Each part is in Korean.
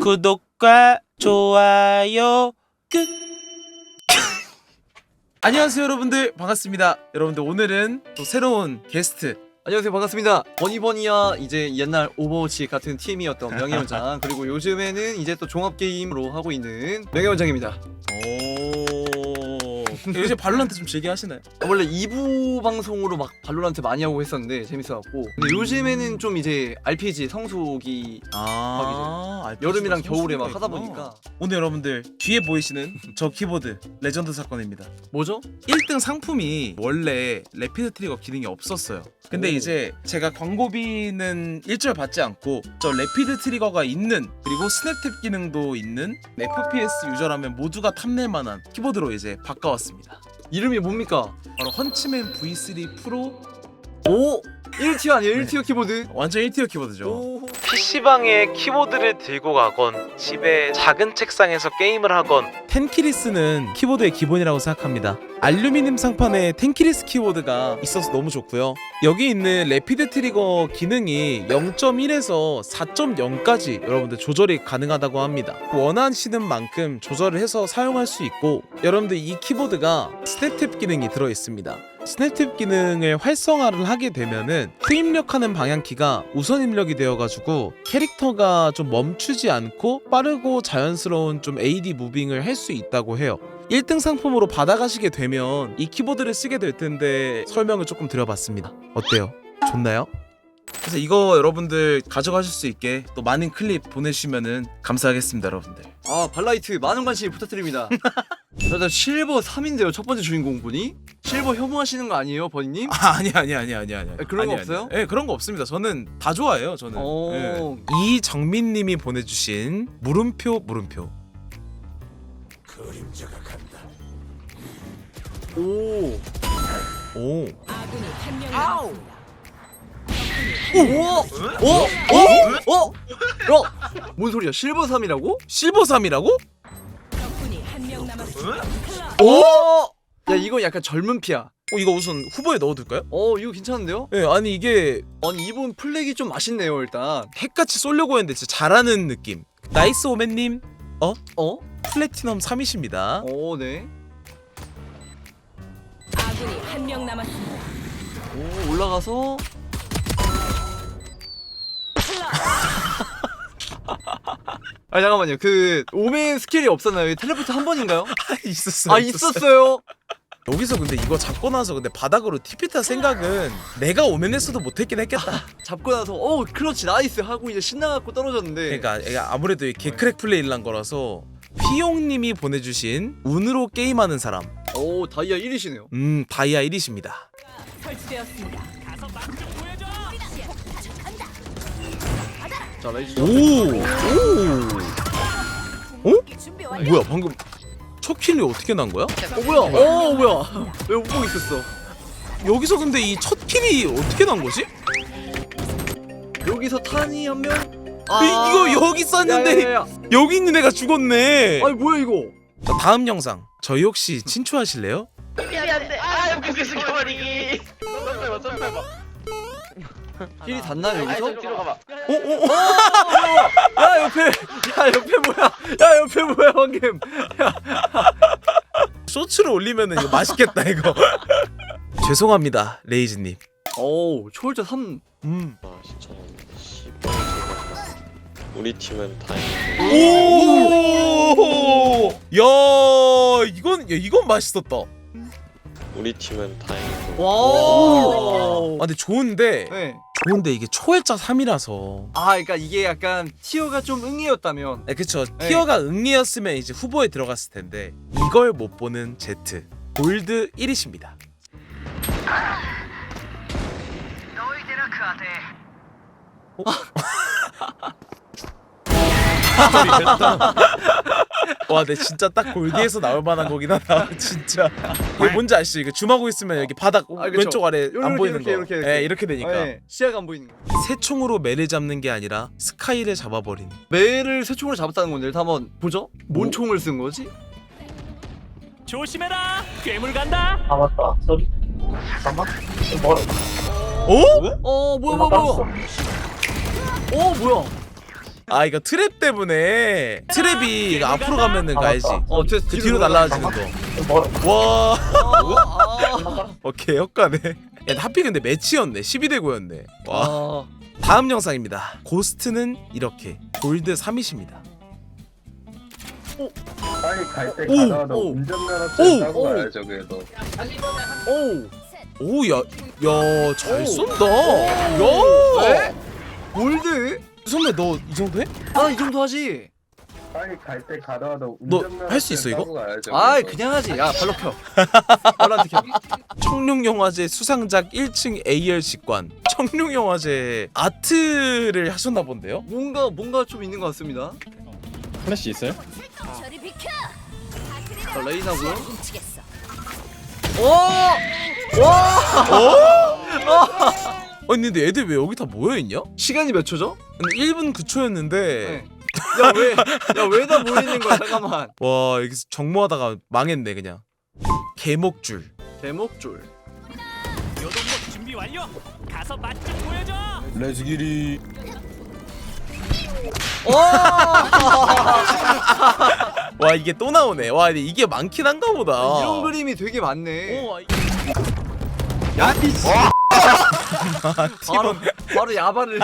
구독과 좋아요. 끝. 안녕하세요 여러분들. 반갑습니다. 여러분들 오늘은 또 새로운 게스트. 안녕하세요. 반갑습니다. 버니버니야 이제 옛날 오버워치 같은 팀이었던 명예원장. 그리고 요즘에는 이제 또 종합게임으로 하고 있는 명예원장입니다. 오. 요새 발로란트 좀 즐겨 하시나요? 아, 원래 2부 방송으로 막 발로란트 많이 하고 했었는데 재밌어갖고. 근데 요즘에는 좀 이제 RPG 성수기 아 여름이랑 겨울에 막 하다. 보니까 오늘 여러분들 뒤에 보이시는 저 키보드 레전드 사건입니다. 뭐죠? 1등 상품이 원래 레피드 트리거 기능이 없었어요. 근데 오. 이제 제가 광고비는 일절 받지 않고 저 레피드 트리거가 있는 그리고 스냅탭 기능도 있는 FPS 유저라면 모두가 탐낼 만한 키보드로 이제 바꿔왔습니다. 이름이 뭡니까? 바로 헌치맨 V3 프로 오! 1티어 아니에요 1티어 키보드 완전 1티어 키보드죠. 오 PC방에 키보드를 들고 가건 집에 작은 책상에서 게임을 하건 텐키리스는 키보드의 기본이라고 생각합니다. 알루미늄 상판에 텐키리스 키보드가 있어서 너무 좋고요. 여기 있는 레피드 트리거 기능이 0.1에서 4.0까지 여러분들 조절이 가능하다고 합니다. 원하시는 만큼 조절을 해서 사용할 수 있고 여러분들 이 키보드가 스냅탭 기능이 들어 있습니다. 스냅탭 기능을 활성화를 하게 되면은 후입력하는 방향키가 우선 입력이 되어가지고 캐릭터가 좀 멈추지 않고 빠르고 자연스러운 좀 AD 무빙을 할 수 있다고 해요. 1등 상품으로 받아가시게 되면 이 키보드를 쓰게 될 텐데 설명을 조금 드려봤습니다. 어때요? 좋나요? 그래서 이거 여러분들 가져가실 수 있게 또 많은 클립 보내주시면은 감사하겠습니다, 여러분들. 아 발라이트 많은 관심 부탁드립니다 일단 실버 3인데요 첫 번째 주인공분이 실버 혐오하시는 거 아니에요 버니님? 아, 아니 아니 아니 아니 아니. 아, 그런 거 없어요? 예, 네, 그런 거 없습니다. 저는 다 좋아해요. 저는. 오. 예. 이정민 님이 보내 주신 물음표 물음표. 오 오. 아군이 한명 남았습니다. 오! 오! 오! 오! 어? 뭔 소리야? 실버 3이라고? 실버 3이라고? 적군이 한명 남았습니다. 오! 야 이거 약간 젊은 피야. 어, 이거 우선 후보에 넣어둘까요? 어 이거 괜찮은데요? 예, 아니 이게 아니 이분 플렉이 좀 맛있네요 일단. 핵같이 쏠려고 했는데 진짜 잘하는 느낌. 나이스 오맨님 어? 플래티넘 3이십니다. 오 네. 아군이 한 명 남았습니다. 오 올라가서 아 잠깐만요 그 오멘 스킬이 없었나요? 텔레포트 한 번인가요? 있었어. 아 있었어요. 여기서 근데 이거 잡고 나서 근데 바닥으로 티피타 생각은 내가 오면했어도 못했긴 했겠다. 잡고 나서 어 클러치 나이스 하고 이제 신나갖고 떨어졌는데. 그러니까 아무래도 이 개크랙 플레이란 거라서 피용님이 보내주신 운으로 게임하는 사람. 오 다이아 1이시네요. 음 다이아 1이십니다. 설치되었습니다. 자 레이지. 오. 오. 어? 뭐야 방금 첫 킬이 어떻게 난 거야? 어 뭐야? 어 뭐야? 왜못 보고 있었어? 여기서 근데 이 첫 킬이 어떻게 난 거지? 여기서 탄이 한 명. 이- 이거 여기 있었는데 야야야. 여기 있는 애가 죽었네. 아니 뭐야 이거? 자, 다음 영상 저희 혹시 친추하실래요? 힐이 닿나 여기서? 어, 어, 어. 야 옆에 야 옆에 뭐야? 야 옆에 뭐야 방금? 쇼츠를 올리면은 이거 맛있겠다 이거. 죄송합니다 레이즈님. 오 초월자 3. 음. 아 진짜 씨발 우리 팀은 다행이고 오. 야 이건 야, 이건 맛있었다. 아 우리 팀은 다행이고 와. 근데 좋은데 네. 좋은데 이게 초월자 3이라서. 아 그러니까 이게 약간 티어가 좀 응이었다면. 네, 그쵸. 네. 티어가 응이었으면 이제 후보에 들어갔을 텐데 이걸 못 보는 제트 골드 1위십니다. 와, 내 진짜 딱 골드에서 나올 만한 거긴 하다. 진짜. 이게 뭔지 아시죠? 이거 줌하고 있으면 여기 바닥 아, 그쵸. 왼쪽 아래 안 이렇게, 보이는 이렇게, 거. 이렇게, 이렇게. 예, 이렇게 되니까. 네, 시야가 안 보이는 거. 새 총으로 매를 잡는 게 아니라 스카이를 잡아버린. 매를 새 총으로 잡았다는 건데 일단 한번 보죠. 뭔 총을 쓴 거지? 조심해라 괴물 간다 아 맞다 쏘리 잠깐만 멀어 어? 어 뭐야 뭐야 뭐야. 어 뭐야? 아 이거 트랩 때문에 트랩이 이거 앞으로 가면은 가야지. 어, 뒤, 그 뒤로 날라가지는 멀어. 거와. 아, 오케이 역가네. 야 하필 근데 매치였네. 12대 9였네. 와. 아, 다음 영상입니다. 고스트는 이렇게 골드 3이십니다. 빨리 갈때 오! 가다가 오! 운전면허증 오! 따고 오! 가야죠 그래도. 오, 오 야 야잘 오. 쏜다. 네? 야. 골드? 선배 너 이 정도 해? 아, 이 정도 하지. 빨리 갈 때 가다가 너 운전면허증 할수 있어, 이거? 따고 가야죠 아, 그래도. 그냥 하지. 야, 발로 켜. 발로 켜. 청룡영화제 수상작 1층 AR 직관 청룡영화제 아트를 하셨나 본데요? 뭔가 뭔가 좀 있는 것 같습니다. 플래시 있어요? 저리 비켜. 자, 레이나고요. 훔치겠어. 오! 와! 아니 근데 애들 왜 여기 다 모여있냐? 시간이 몇 초죠? 근데 1분 9초였는데 네. 야, 왜? 야, 왜 다 모이는 거야? 잠깐만. 와 여기서 정모하다가 망했네 그냥 개목줄 대목줄. 준비 완료. 가서 맛좀 보여줘. 레즈기리 오! 와 이게 또 나오네 와 근데 이게 많긴 한가 보다 이런 그림이 되게 많네. 오, 아, 이- 야, 이 씨. 바로 바로 야바를.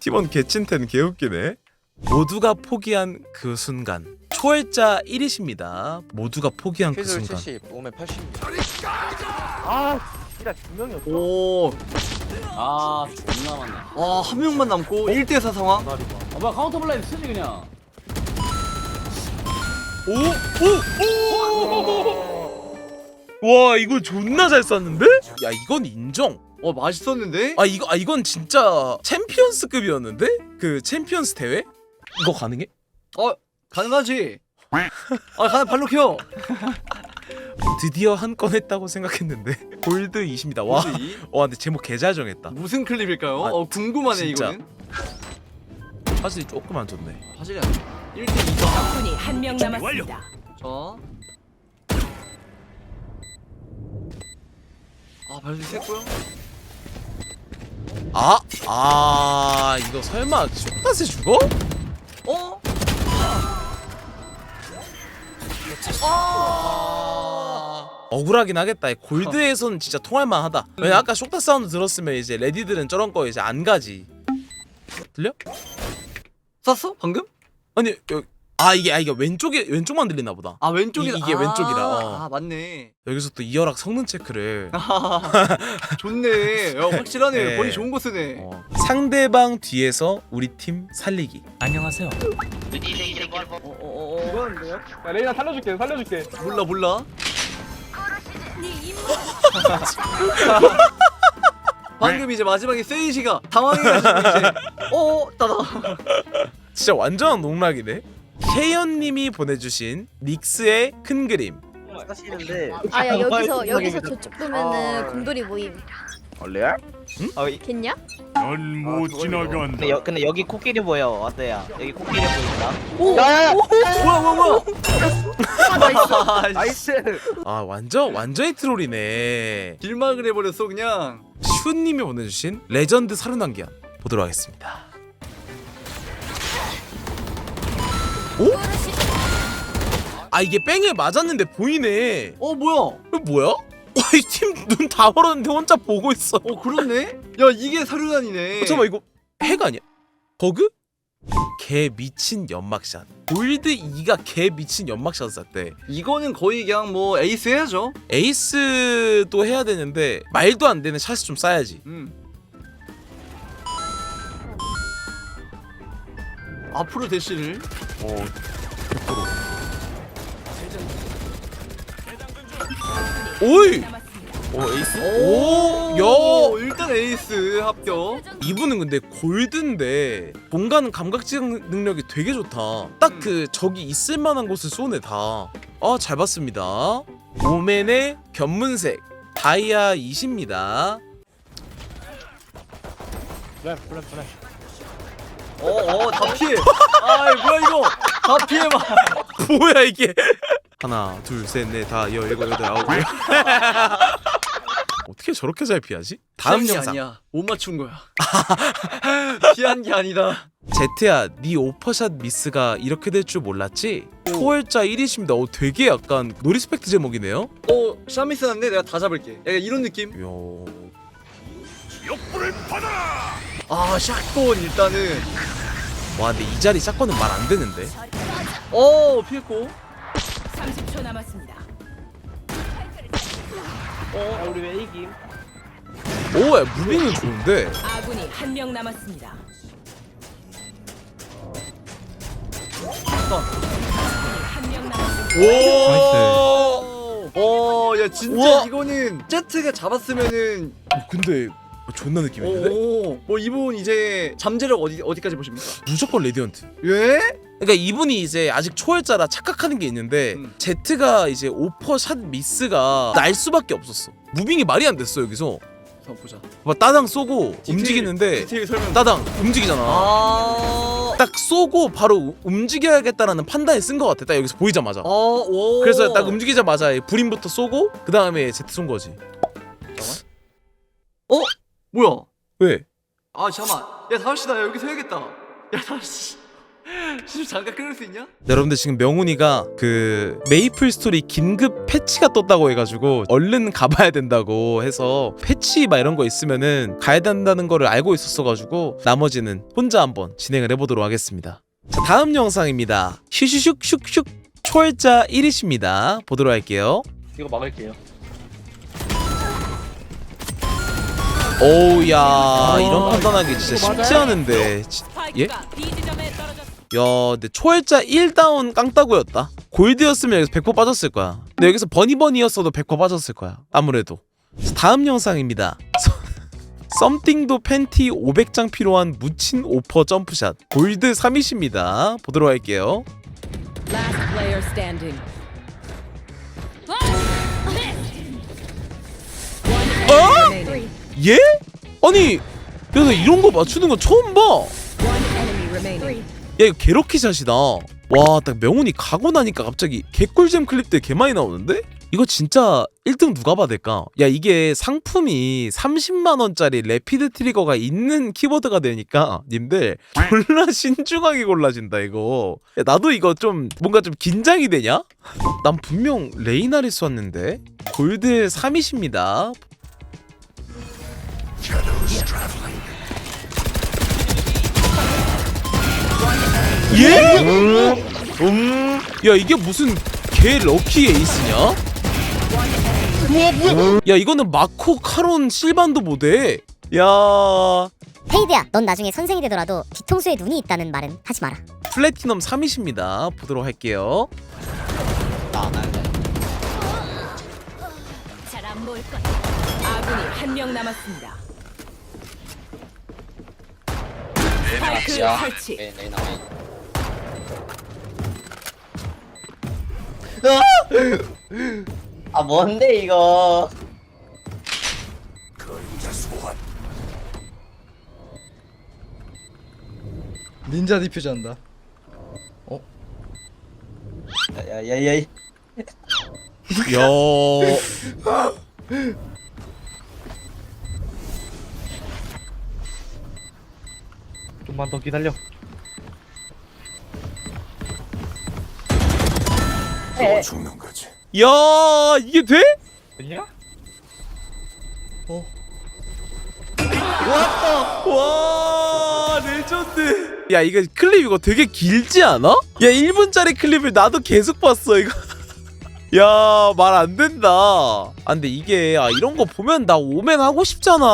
팀원 개찐텐 개웃기네 모두가 포기한 그 순간 초월자 1이십니다 모두가 포기한 그 순간 몸에 80. 아, 진짜 두 명이 없어. 오. 아 존나 많네. 와, 한 명만 남고 1대 4 상황. 아 뭐야 카운터 블라인드 쓰지 그냥. 와 이거 존나 잘 쐈는데? 야 이건 인정 어, 맛있었는데? 아 이거 아 이건 진짜 챔피언스급이었는데? 그 챔피언스 대회? 이거 가능해? 어, 가능하지. 아, 가능 발로 켜. 드디어 한 건 했다고 생각했는데 골드 20입니다 와, 뭐지? 와 근데 제목 개잘 정했다 무슨 클립일까요? 아, 어, 궁금하네 진짜. 이거는. 화질이 조금 안 좋네 화질이 안 돼. 1대 2죠. 적군이 한 명 남았습니다. 자. 아, 발소리 셌고요. 아! 아 이거 설마 쇼팟에 죽어? 어? 억울하긴 하겠다 골드에선 진짜 통할만 하다 왜냐 아까 쇼타 사운드 들었으면 이제 레디들은 저런 거 이제 안 가지 들려? 쐈어? 방금? 아니 여, 아 이게 아 이게 왼쪽에 왼쪽만 들리나 보다 아, 왼쪽이다. 이- 이게 아, 왼쪽이라, 어. 아, 맞네. 여기서 또 이열학 성능 체크를 좋네. 야, 확실하네. 네. 본이 좋은 거 쓰네. 어, 상대방 뒤에서 우리 팀 살리기 안녕하세요. 어, 어, 어, 이거는데요? 야, 레이나 살려줄게, 살려줄게. 어. 몰라, 몰라. 방금 이제 마지막에 세이지가 당황해가지고 이제 어 따다 진짜 완전한 농락이네 혜연님이 보내주신 닉스의 큰 그림. 아, 야 여기서 여기서 저쪽 보면은 곰돌이 모임. 원래야? 겠냐? 넌못 지나간다. 근데, 여, 근데 여기 코끼리 보여 어때야? 여기 코끼리 보인다. 뭐야 뭐야! 뭐야 아, 나이스. 아 완전 완전히 트롤이네. 길막을 해버렸어 그냥. 슈님이 보내주신 레전드 사륜한기한 보도록 하겠습니다 오? 아 이게 뺑에 맞았는데 보이네. 어 뭐야? 이거 뭐야? 와이 팀 눈 다 벌었는데 혼자 보고 있어. 어 그렇네? 야 이게 사륜안이네. 어, 잠깐만 이거 핵 아니야? 버그? 개 미친 연막샷. 골드 2가 개 미친 연막샷 쐈대. 이거는 거의 그냥 뭐 에이스 해야죠. 에이스도 해야 되는데 말도 안 되는 샷을 좀 쏴야지. 음 앞으로 대시를 어 오이! 남았습니다. 어 에이스? 오, 오! 일단 에이스 합격 이분은 근데 골드인데 뭔가는 감각지각 능력이 되게 좋다 딱 그 적이 있을 만한 곳을 쏘네 다 아 잘 봤습니다 오맨의 견문색 다이아 20입니다 어어 다 피해. 아이 뭐야 이거? 다 피해 봐 뭐야 이게? 하나 둘 셋 넷 다 여 일곱 여덟 아홉 열. 어떻게 저렇게 잘 피하지? 다음 영상. 아니야. 못 맞춘 거야. 피한 게 아니다. 제트야 네 오퍼샷 미스가 이렇게 될 줄 몰랐지? 초월자 1위십니다 어 되게 약간 노리스펙트 제목이네요? 어 샤미스 한데 내가 다 잡을게. 약간 이런 느낌? 이야. 욕불을 받아라. 아 샷건 일단은 와 근데 이 자리 샷건은 말 안 되는데 어 피했고 30초 남았습니다. 아 우리 왜 이김? 오 야 무빙은 좋은데 아군이 한 명 남았습니다. 한명 남았습니다. 오! 야 진짜 우와. 이거는 제트가 잡았으면은 어, 근데 존나 느낌 있는데? 오, 뭐 이분 이제 잠재력 어디 어디까지 보십니까? 무조건 레디언트 예? 그러니까 이분이 이제 아직 초월자라 착각하는 게 있는데 음. 제트가 이제 오퍼 샷 미스가 날 수밖에 없었어 무빙이 말이 안 됐어 여기서 한번 보자. 봐 따당 쏘고 디테일, 움직이는데 디테일 설명. 따당 움직이잖아 아. 딱 쏘고 바로 우- 움직여야겠다라는 판단에 쓴것 같아 딱 여기서 보이자마자 어, 오. 그래서 딱 움직이자마자 불임부터 쏘고 그 다음에 제트 쏜 거지 뭐야? 왜? 아 잠만. 야 다시다. 야 여기 서야겠다. 야 다시. 씨 잠깐 끊을 수 있냐? 네, 여러분들 지금 명훈이가 그 메이플 스토리 긴급 패치가 떴다고 해가지고 얼른 가봐야 된다고 해서 패치 막 이런 거 있으면은 가야 된다는 거를 알고 있었어가지고 나머지는 혼자 한번 진행을 해보도록 하겠습니다. 자 다음 영상입니다. 슈슈슉슉슉 초월자 1위십니다. 보도록 할게요. 이거 막을게요. 오우야 이런 판단하기 진짜 쉽지 않은데 지- 예? 야, 근데 초월자 1다운 깡따구였다. 골드였으면 여기서 100% 빠졌을 거야. 근데 여기서 버니버니였어도 100% 빠졌을 거야. 아무래도. 다음 영상입니다. 썸띵도 팬티 500장 필요한 묻힌 오퍼 점프샷. 골드 3이십니다. 보도록 할게요. Last player standing. 예? 아니, 야, 나 이런 거 맞추는 거 처음 봐. 야, 이거 개럭키샷이다. 와, 딱 명훈이 가고 나니까 갑자기 개꿀잼 클립들 개 많이 나오는데? 이거 진짜 1등 누가 받을까? 야 이게 상품이 30만 원짜리 래피드 트리거가 있는 키보드가 되니까 님들 졸라 신중하게 골라진다 이거 야, 나도 이거 좀 뭔가 좀 긴장이 되냐? 난 분명 레이나를 쐈는데 골드 3이십니다 예? 음. 야 이게 무슨 개 럭키 에이스냐? 야 이거는 마코 카론 실반도 못해 야 헤이드야, 넌 나중에 선생이 되더라도 뒤통수에 눈이 있다는 말은 하지 마라. 플래티넘 3이십니다 보도록 할게요 나안 할래. 잘 안 보일 거야. 아군이 한 명 남았습니다. 스파이크 설치. 네, 네, 나 아 뭔데 이거? 닌자 디퓨즈 한다. 야야야. 야 좀만 더 기다려. 야 이게 돼? 됐냐? 와 레전드. 야 이거 클립 이거 되게 길지 않아? 야 1분짜리 클립을 나도 계속 봤어 이거. 야 말 안 된다. 아 근데 이게 아 이런 거 보면 나 오멘 하고 싶잖아.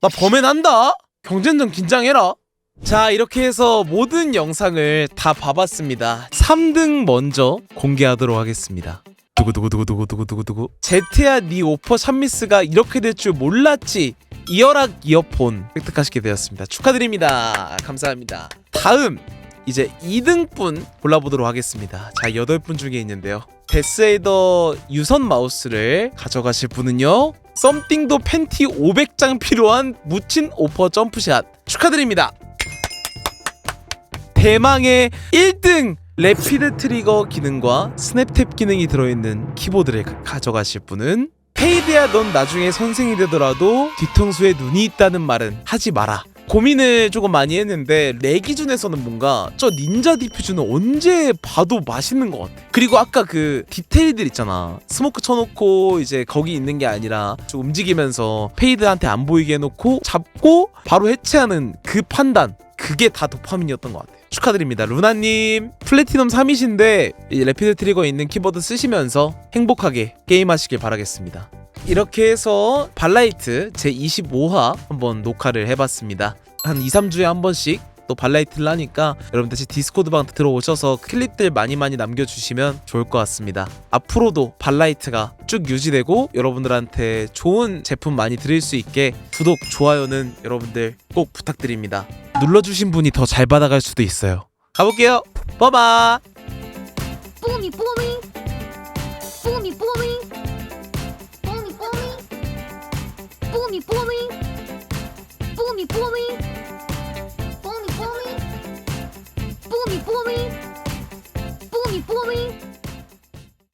나 범행 한다. 경쟁전 긴장해라 자 이렇게 해서 모든 영상을 다 봐봤습니다. 3등 먼저 공개하도록 하겠습니다. 두구두구두구두구두구두구. 제트야 니 오퍼 샴미스가 이렇게 될 줄 몰랐지? 이어락 이어폰 획득하시게 되었습니다. 축하드립니다. 감사합니다. 다음 이제 2등분 골라보도록 하겠습니다. 자 8분 중에 있는데요. 데스에이더 유선 마우스를 가져가실 분은요 썸띵도 팬티 500장 필요한 묻힌 오퍼 점프샷. 축하드립니다 대망의 1등 래피드 트리거 기능과 스냅탭 기능이 들어있는 키보드를 가- 가져가실 분은 헤이드야 넌 나중에 선생이 되더라도 뒤통수에 눈이 있다는 말은 하지 마라 고민을 조금 많이 했는데 내 기준에서는 뭔가 저 닌자 디퓨즈는 언제 봐도 맛있는 것 같아. 그리고 아까 그 디테일들 있잖아. 스모크 쳐놓고 이제 거기 있는 게 아니라 좀 움직이면서 페이드한테 안 보이게 해놓고 잡고 바로 해체하는 그 판단. 그게 다 도파민이었던 것 같아요. 축하드립니다. 루나님 플래티넘 3이신데 이 레피드 트리거 있는 키보드 쓰시면서 행복하게 게임하시길 바라겠습니다. 이렇게 해서 발라이트 제 25화 한번 녹화를 해봤습니다. 한 2, 3주에 한 번씩 또 발라이트를 하니까 여러분들 다시 디스코드 방 들어오셔서 클립들 많이 많이 남겨주시면 좋을 것 같습니다. 앞으로도 발라이트가 쭉 유지되고 여러분들한테 좋은 제품 많이 드릴 수 있게 구독, 좋아요는 여러분들 꼭 부탁드립니다. 눌러주신 분이 더 잘 받아갈 수도 있어요. 가볼게요. 빠바. 뽀미 뽀